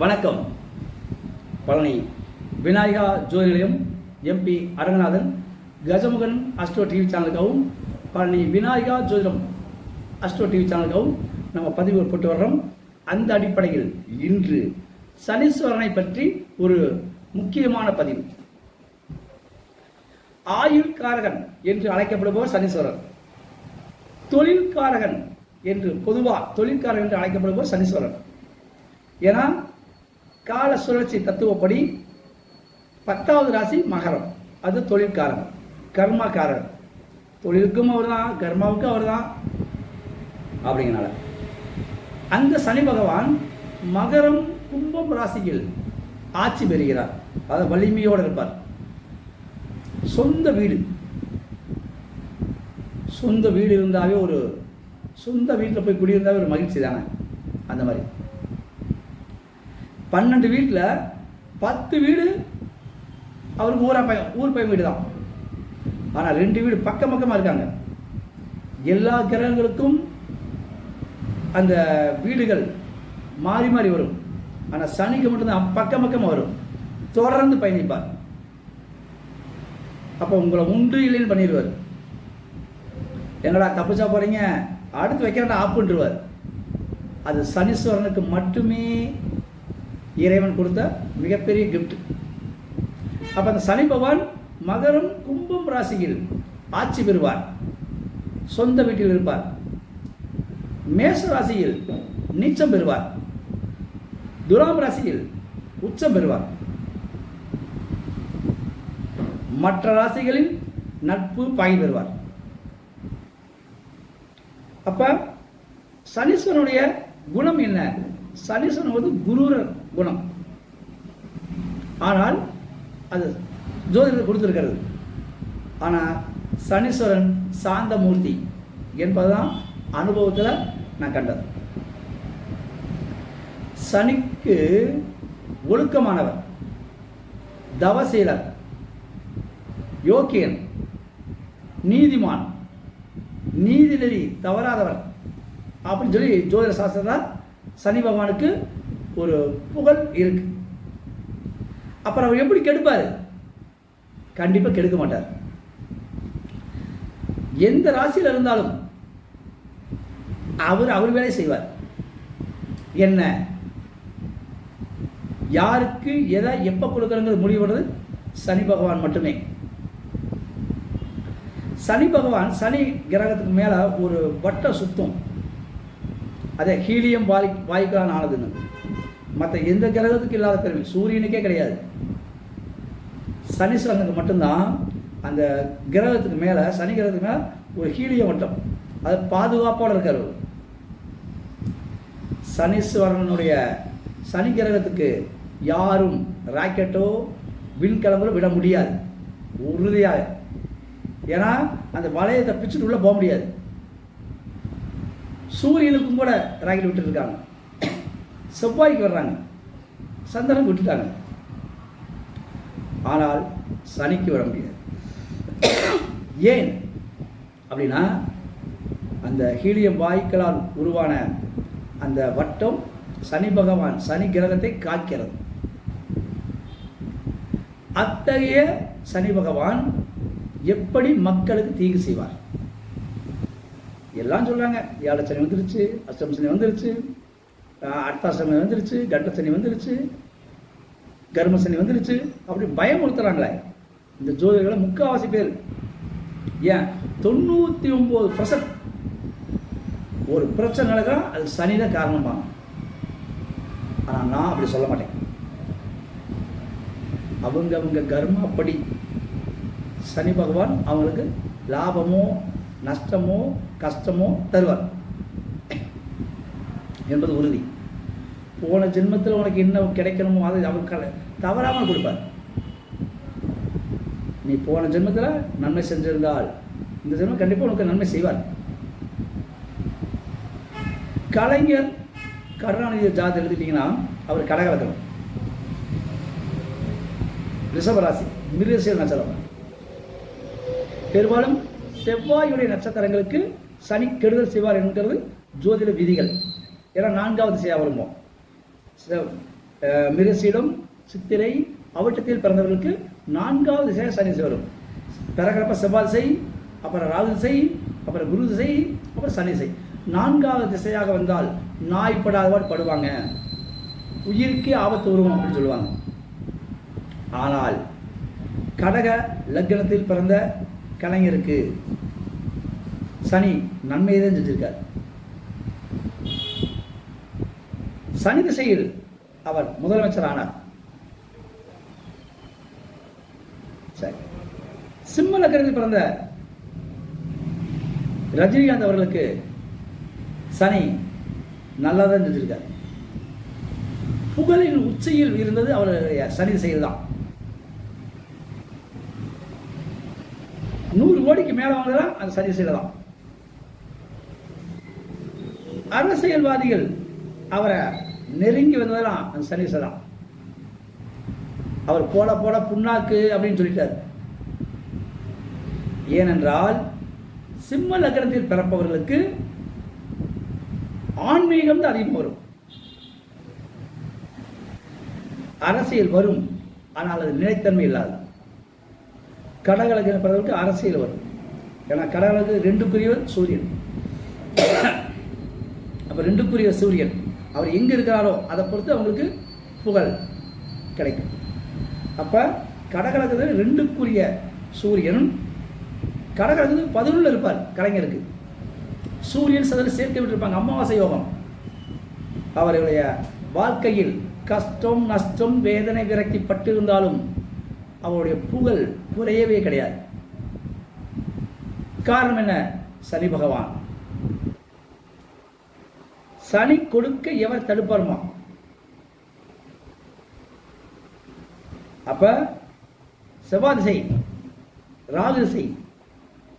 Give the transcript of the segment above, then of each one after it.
வணக்கம். Palani Vinayaka Jothi Nilayam M P Aranganathan Gajamugan Astro TV சேனலுக்காகவும் Palani Vinayaka ஜோதிடம் Astro TV சேனலுக்காகவும் நம்ம பதிவு போட்டு வர்றோம். அந்த அடிப்படையில் இன்று சனீஸ்வரனை பற்றி ஒரு முக்கியமான பதிவு. ஆயுள்காரகன் என்று அழைக்கப்படுபவர் சனீஸ்வரர். தொழில்காரகன் என்று பொதுவாக தொழில்காரகன் என்று அழைக்கப்படுபவர் சனீஸ்வரன் ஏன்னா கால சுழற்சி தத்துவப்படி பத்தாவது ராசி மகரம். அது தொழிற்காரன் கர்மக்காரர். தொழிலுக்கும் அவர் தான் கர்மாவுக்கும் அவர் தான் அப்படிங்கிறனால அந்த சனி பகவான் மகரம் கும்பம் ராசியில் ஆட்சி பெறுகிறார். அதை வலிமையோடு இருப்பார். சொந்த வீடு. சொந்த வீடு இருந்தாவே ஒரு சொந்த வீட்டில் போய் குடியிருந்தாவே ஒரு மகிழ்ச்சி தானே? அந்த மாதிரி. பன்னெண்டு வீட்டில் பத்து வீடு அவருக்கு ஊரா பையன் ஊர் பையன் வீடு தான் ஆனால் ரெண்டு வீடு பக்கம் பக்கமாக இருக்காங்க. எல்லா கிரகங்களுக்கும் அந்த வீடுகள் மாறி மாறி வரும். ஆனால் சனிக்கு மட்டும்தான் பக்கம் பக்கமாக வரும். தொடர்ந்து பயணிப்பார். அப்போ உங்களை உண்டு இல்லைன்னு பண்ணிடுவார். எங்களா தப்பிச்சா போகிறீங்க அடுத்து வைக்கிறேன்னா ஆப்புன்றுவார் அது சனீஸ்வரனுக்கு மட்டுமே இறைவன் கொடுத்த மிகப்பெரிய கிஃப்ட் அப்போ அந்த சனி பகவான் மகரம் கும்பம் ராசியில் ஆட்சி பெறுவார். சொந்த வீட்டில் இருப்பார். மேஷ ராசியில் நீச்சம் பெறுவார். துலாம் ராசியில் உச்சம் பெறுவார். மற்ற ராசிகளில் நட்பு பாய் பெறுவார். அப்ப சனீஸ்வரனுடைய குணம் என்ன? சனீஸ்வரன் வந்து குருர குணம். ஆனால் அது ஜோதிடர் கொடுத்துருக்கிறது. ஆனால் சனீஸ்வரன் சாந்த மூர்த்தி என்பதுதான் அனுபவத்தில் நான் கண்டது. சனிக்கு ஒழுக்கமானவர் தவசீலர் யோக்கியன் நீதிமான் நீதிநெறி தவறாதவர் அப்படின்னு சொல்லி ஜோதிட சாஸ்திரத்தில் சனி பகவானுக்கு ஒரு புகழ் இருக்கு. அப்புறம் அவர் எப்படி கெடுப்பார்? கண்டிப்பாக கெடுக்க மாட்டார். எந்த ராசியில் இருந்தாலும் அவர் அவர் வேலை செய்வார். என்ன? யாருக்கு எதை எப்போ கொடுக்குறங்கிறது முடிவு பண்ணுறது சனி பகவான் மட்டுமே. சனி பகவான் சனி கிரகத்துக்கு மேலே ஒரு வட்ட சுத்தம். அதே ஹீலியம் வாய் வாய்க்கால் ஆனதுன்னு மற்ற எந்த கிரகத்துக்கு இல்லாத பெருமை. சூரியனுக்கே கிடையாது. சனீஸ்வரனுக்கு மட்டும்தான் அந்த கிரகத்துக்கு மேலே சனி கிரகத்துக்கு மேலே ஒரு ஹீலியம் வட்டம். அது பாதுகாப்போடு இருக்கார் அவர். சனீஸ்வரனுடைய சனி கிரகத்துக்கு யாரும் ராக்கெட்டோ விண்கலங்களோ விட முடியாது. உறுதியாக. ஏன்னா அந்த வளையத்தை பிச்சுட்டு உள்ளே போக முடியாது. சூரியனுக்கும் கூட ராக்கெட் விட்டுருக்காங்க. செவ்வாய்க்கு வர்றாங்க. சந்திரன் விட்டுட்டாங்க. ஆனால் சனிக்கு விட முடியாது. ஏன்? அப்படின்னா அந்த ஹீலியம் வாயுக்களால் உருவான அந்த வட்டம் சனி பகவான் சனி கிரகத்தை காக்கிறது. அத்தகைய சனி பகவான் எப்படி மக்களுக்கு தீங்கு செய்வார்? எல்லாம் சொல்கிறாங்க ஏழை வந்துருச்சு அஷ்டம சனி வந்துருச்சு அர்த்தாசனி வந்துருச்சு கண்டசனி வந்துருச்சு கர்மசனி வந்துருச்சு. அப்படி பயமுறுத்துறாங்களே. இந்த ஜோதிடர்களை முக்கால்வாசி பேர். ஏன்? தொண்ணூற்றி ஒம்பது பர்சன்ட் ஒரு பிரச்சனை நடக்கிறா அது சனி தான் காரணமாக ஆனால் நான் அப்படி சொல்ல மாட்டேன். அவங்க அவங்க கர்மப்படி சனி பகவான் அவங்களுக்கு லாபமோ நஷ்டமோ கஷ்டமோ தருவார். என்பது உறுதி. போன ஜென்மத்தில் உனக்கு என்ன கிடைக்கணுமோ அதை அவர் க தவறாமல் கொடுப்பார். நீ போன ஜென்மத்தில் நன்மை செஞ்சிருந்தால் இந்த ஜென்மம் கண்டிப்பாக உனக்கு நன்மை செய்வார். கலைஞர் கருணாநிதி ஜாதி எழுதிட்டீங்கன்னா அவர் கடகலக்கணம். ரிஷபராசி மிருகசீல நட்சத்திரம். பெரும்பாலும் செவ்வாயுடைய நட்சத்திரங்களுக்கு சனி கெடுதல் செய்வார் என்கிறது ஜோதிட விதிகள். ஏன்னா நான்காவது செய்யா வரும்போம் மிருசிடம் சித்திரை அவட்டத்தில் பிறந்தவர்களுக்கு நான்காவது திசையாக சனி திசை வரும் பிறகிறப்ப செவ்வாய் திசை அப்புறம் ராகு திசை அப்புறம் குரு திசை அப்புறம் சனி திசை. நான்காவது திசையாக வந்தால் நாய் படாதவாறு படுவாங்க. உயிருக்கே ஆபத்து வருவோம் அப்படின்னு சொல்லுவாங்க. ஆனால் கடக லக்னத்தில் பிறந்த கலைஞருக்கு சனி நன்மையை தான் செஞ்சிருக்கார். சனி திசையில் அவர் முதலமைச்சர் ஆனார். சரி. சிம்ம நகரத்தில் பிறந்த ரஜினிகாந்த் அவர்களுக்கு சனி நல்லா தான் செஞ்சிருக்கார். புகழின் உச்சியில் இருந்தது அவருடைய சனி திசையில் தான் நூறு கோடிக்கு மேல வாங்குறதா? அது சரி செய்யலாம். அரசியல்வாதிகள் அவரை நெருங்கி வந்ததெல்லாம் அந்த சரி செய்யலாம். அவர் போட போட புண்ணாக்கு அப்படின்னு சொல்லிட்டார். ஏனென்றால் சிம்ம லக்னத்தில் பிறப்பவர்களுக்கு ஆன்மீகம் தான் அதிகம் வரும். அரசியல் வரும் ஆனால் அது நிலைத்தன்மை இல்லாது கடகலக்கு பிறகு அரசியல் வரும். ஏன்னா கடகலக்கு ரெண்டுக்குரியவர் சூரியன். அப்போ ரெண்டுக்குரிய சூரியன். அவர் எங்கே இருக்கிறாரோ அதை பொறுத்து அவங்களுக்கு புகழ் கிடைக்கும். அப்போ கடகலக்கு ரெண்டுக்குரிய சூரியன் கடகலக்கு பதினொன்று இருப்பார் கலைஞருக்கு. சூரியன் சதுர சேர்த்து விட்டுருப்பாங்க. அமாவாசை யோகம். அவருடைய வாழ்க்கையில் கஷ்டம் நஷ்டம் வேதனை விரக்தி பட்டிருந்தாலும் அவருடைய புகழ் குறையவே கிடையாது. காரணம் என்ன? சனி பகவான். சனி கொடுக்க எவர் தடுப்பாருமா? அப்ப செவ்வாய் திசை ராகு திசை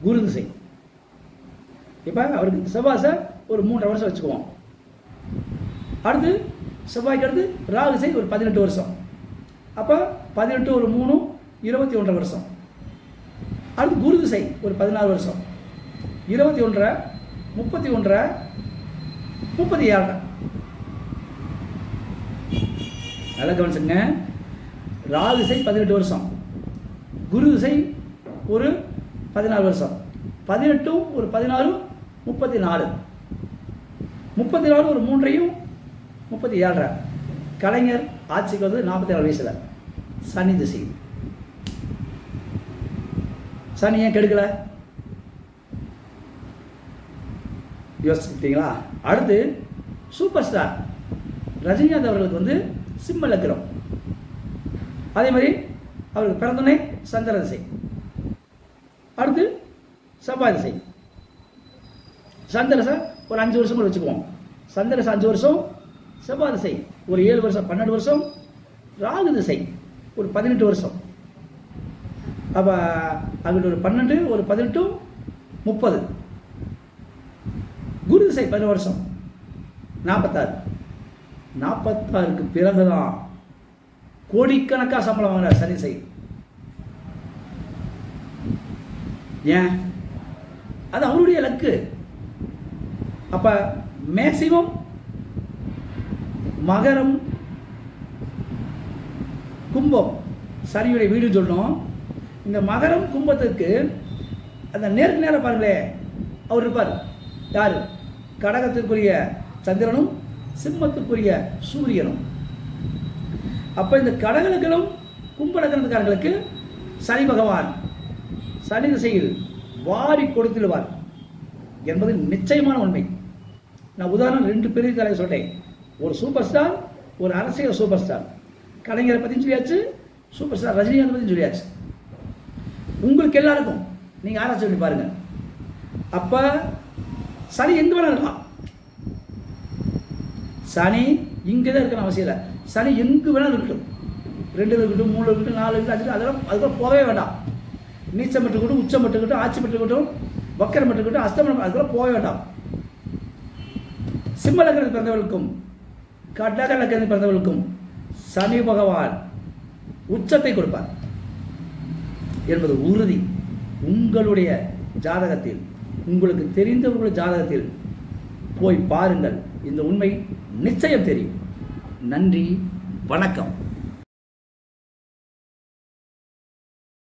குரு திசை. இப்ப அவருக்கு செவ்வாசை ஒரு மூன்றரை வருஷம் வச்சுக்குவோம். அடுத்து செவ்வாய்க்கு அடுத்து ராகு திசை ஒரு பதினெட்டு வருஷம். அப்போ பதினெட்டு ஒரு மூணும் இருபத்தி ஒன்றரை வருஷம். அடுத்து குரு திசை ஒரு பதினாறு வருஷம். இருபத்தி ஒன்றரை முப்பத்தி ஒன்றரை முப்பத்தி ஏழரை. நல்லா கவனிச்சுங்க ராகு திசை பதினெட்டு வருஷம். குரு திசை ஒரு பதினாறு வருஷம். பதினெட்டும் ஒரு பதினாறு முப்பத்தி நாலு. முப்பத்தி நாலு ஒரு மூன்றையும் முப்பத்தி ஏழரை. கலைஞர் ஆட்சிக்கு வந்து நாற்பத்தி ஏழு வயசில் சனி திசை. சனி ஏன் கெடுக்கல? யோசிச்சுக்கிட்டீங்களா அடுத்து சூப்பர் ஸ்டார் ரஜினிகாந்த் அவர்களுக்கு வந்து சிம்ம லக்னம் அதே மாதிரி அவருக்கு பிறந்தனை சந்திர திசை அடுத்து செவ்வாய் திசை சந்திரசை ஒரு அஞ்சு வருஷம் கூட வச்சுக்குவோம். சந்திரசை அஞ்சு வருஷம் செவ்வாதிசை ஒரு ஏழு வருஷம் பன்னெண்டு வருஷம் ராகு திசை ஒரு பதினெட்டு வருஷம். அப்போ அங்கிட்ட ஒரு பன்னெண்டு ஒரு பதினெட்டு முப்பது. குரு திசை பதினோரு வருஷம். நாற்பத்தாறு நாற்பத்தாறுக்கு பிறகுதான் கோடிக்கணக்காக சம்பளம் வாங்குறார் சனி திசை. ஏன்? அது அவருடைய லக்கு. அப்ப மேக்சிமம் மகரம் கும்பம் சனியுடைய வீடு சொல்லணும் இந்த மகரம் கும்பத்துக்கு அந்த நேருக்கு நேரம் பாருங்களே அவர் இருப்பார். யார்? கடகத்திற்குரிய சந்திரனும் சிம்மத்துக்குரிய சூரியனும். அப்போ இந்த கடகலக்கணம் கும்பலக்கணத்துக்காரர்களுக்கு சனி பகவான் சனி திசையில் வாரி கொடுத்துடுவார் என்பது நிச்சயமான உண்மை. நான் உதாரணம் ரெண்டு பெரிய தலைவர் சொல்கிறேன் ஒரு சூப்பர் ஸ்டார் ஒரு அரசியல் சூப்பர் ஸ்டார் கலைஞரை பற்றியும் சொல்லியாச்சு சூப்பர் ஸ்டார் ரஜினிகாந்த் பற்றியும் சொல்லியாச்சு. உங்களுக்கு எல்லாருக்கும். நீங்கள் ஆராய்ச்சி பண்ணி பாருங்க. அப்போ சனி எங்கே வேணாலும் இருக்கலாம். சனி இங்கே தான் இருக்கணும் அவசியம் இல்லை. சனி எங்கே வேணாலும் இருக்கட்டும். ரெண்டு இருக்கட்டும் மூணு இருக்கட்டும் நாலு இருக்கட்டும் அஞ்சு அதெல்லாம் அதுக்கெல்லாம் போகவே வேண்டாம். நீச்சம் பெற்றுக்கட்டும் உச்சம் பெற்றுக்கட்டும் ஆட்சி பெற்றுக்கட்டும் வக்கரம் பெற்றுக்கட்டும் அஸ்தமனம் அதுக்கெல்லாம் போக வேண்டாம். சிம்ம லக்னத்தில் பிறந்தவர்களுக்கும் கடக லக்னத்தில் பிறந்தவர்களுக்கும் சனி பகவான் உச்சத்தை கொடுப்பார். என்பது உறுதி. உங்களுடைய ஜாதகத்தில் உங்களுக்கு தெரிந்தவர்களுடைய ஜாதகத்தில் போய் பாருங்கள். இந்த உண்மை நிச்சயம் தெரியும். நன்றி வணக்கம்.